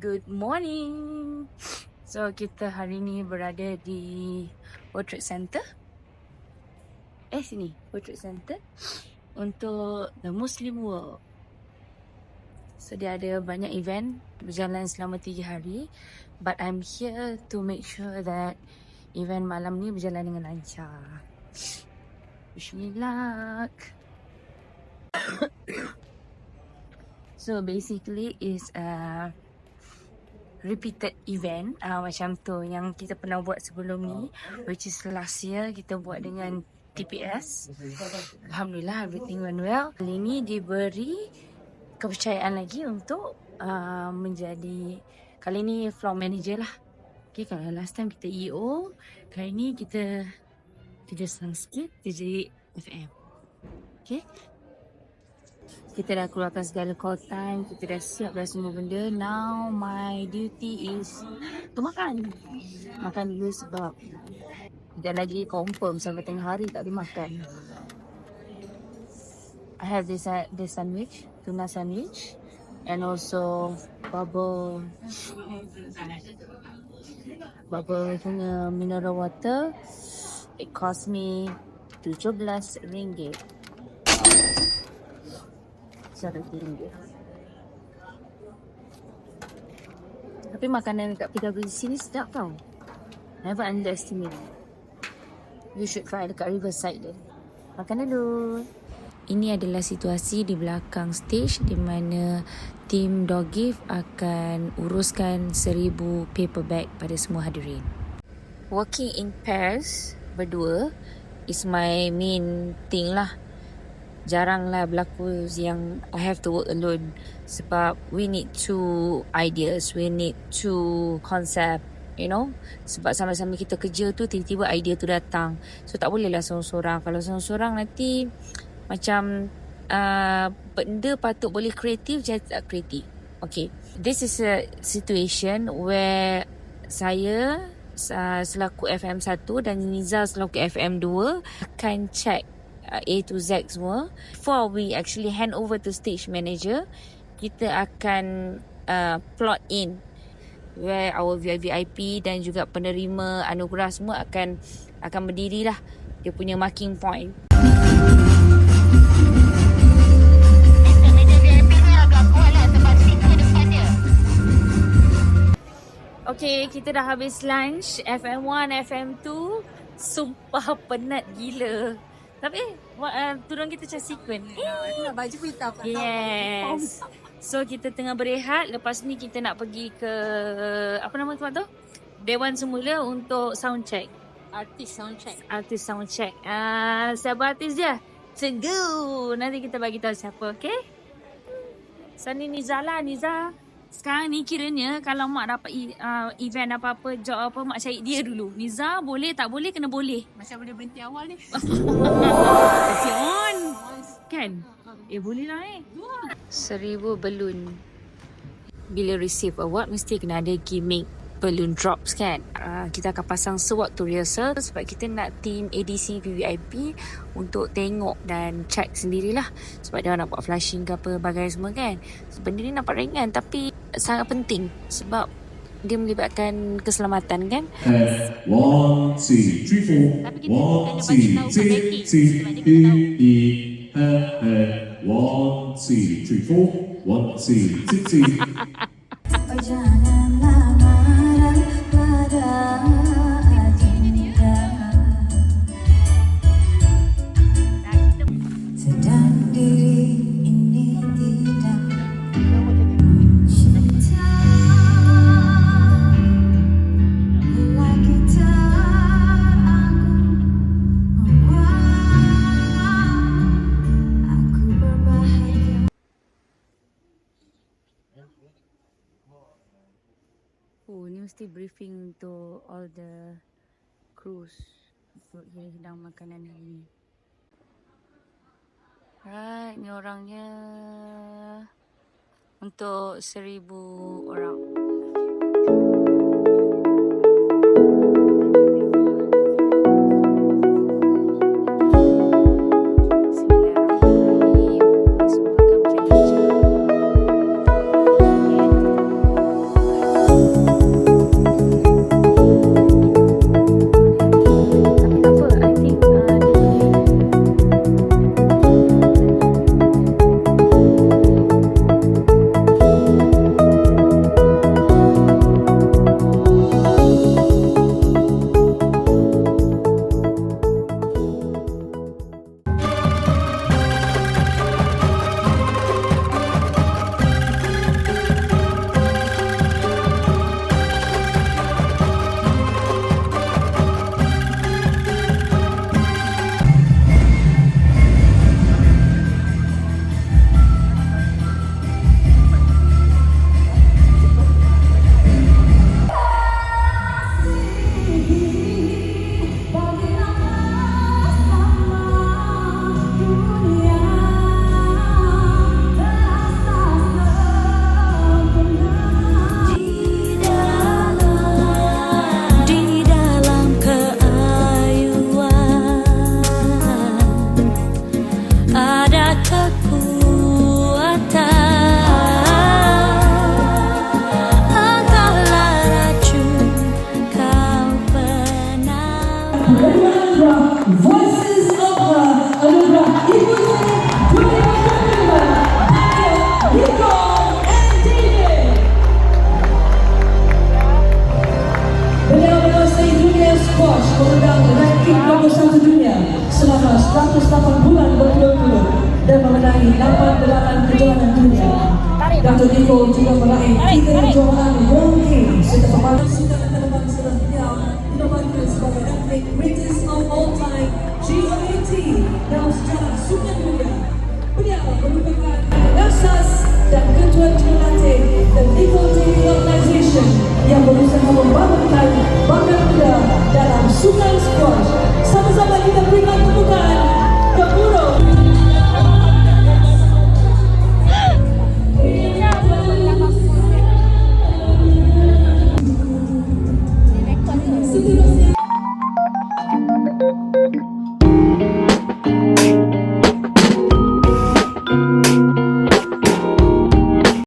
Good morning. So kita hari ni berada di World Trade Center. Eh sini, World Trade Center untuk the Muslim World. So dia ada banyak event berjalan selama tiga hari. But I'm here to make sure that event malam ni berjalan dengan lancar. Wish me luck. so basically is a repeated event uh, macam tu yang kita pernah buat sebelum ni which is last year kita buat dengan TPS Alhamdulillah everything went well. Kali ni diberi kepercayaan lagi untuk uh, menjadi kali ni floor manager lah. Okay, kalau last time kita EO kali ni kita kita senang sikit kita jadi FM okay kita dah keluarkan segala call time Kita dah siap dah semua benda. Now my duty is To makan. Makan dulu sebab Sekejap lagi confirm Sampai tengah hari tak boleh makan. I have this uh, this sandwich Tuna sandwich And also Bubble Bubble punya mineral water. It cost me RM17 ringgit secara tinggi. Tapi makanan dekat PWC ni sedap tau. Never underestimate. You should try dekat Riverside dia. Makan dulu. Ini adalah situasi di belakang stage di mana tim Doggift akan uruskan seribu paper bag pada semua hadirin. Working in pairs berdua is my main thing lah jarang lah berlaku yang I have to work alone sebab we need two ideas, we need two concept, you know. Sebab sama-sama kita kerja tu tiba-tiba idea tu datang. So tak boleh lah seorang-seorang. Kalau seorang-seorang nanti macam uh, benda patut boleh kreatif jadi tak kreatif. Okay. This is a situation where saya uh, selaku FM1 dan Niza selaku FM2 akan check A to Z semua. Before we actually hand over to stage manager, kita akan uh, plot in where our VIP dan juga penerima anugerah semua akan akan berdiri lah dia punya marking point. Okay, kita dah habis lunch FM1, FM2 Sumpah penat gila tapi uh, turun kita macam sequence. Eh, baju pun hitam. Yes. So kita tengah berehat. Lepas ni kita nak pergi ke apa nama tempat tu? Dewan semula untuk sound check. Artis sound check. Artis sound check. Ah, uh, siapa artis dia? Tunggu. Nanti kita bagi tahu siapa, okey? Sani Niza lah, Niza. Sekarang ni kiranya kalau mak dapat uh, event apa-apa, job apa, mak cari dia dulu. Niza boleh tak boleh, kena boleh. Macam boleh berhenti awal ni. Kasi on. Kan? Eh boleh lah eh. Seribu balloon. Bila receive award, mesti kena ada gimmick balloon drops kan. Uh, kita akan pasang sewaktu rehearsal sebab kita nak team ADC VVIP untuk tengok dan check sendirilah. Sebab dia nak buat flashing ke apa bagai semua kan. So, benda ni nampak ringan tapi sangat penting sebab dia melibatkan keselamatan kan. F one two three four one two three three E E F F one two three four one two three Janganlah mesti briefing untuk all the crews untuk yang sedang makanan hari ni. Right, ni orangnya untuk seribu orang. 108 bulan berturut-turut dan memenangi 8 kejuaraan dunia. Dato Diko juga meraih 3 kejuaraan World Games.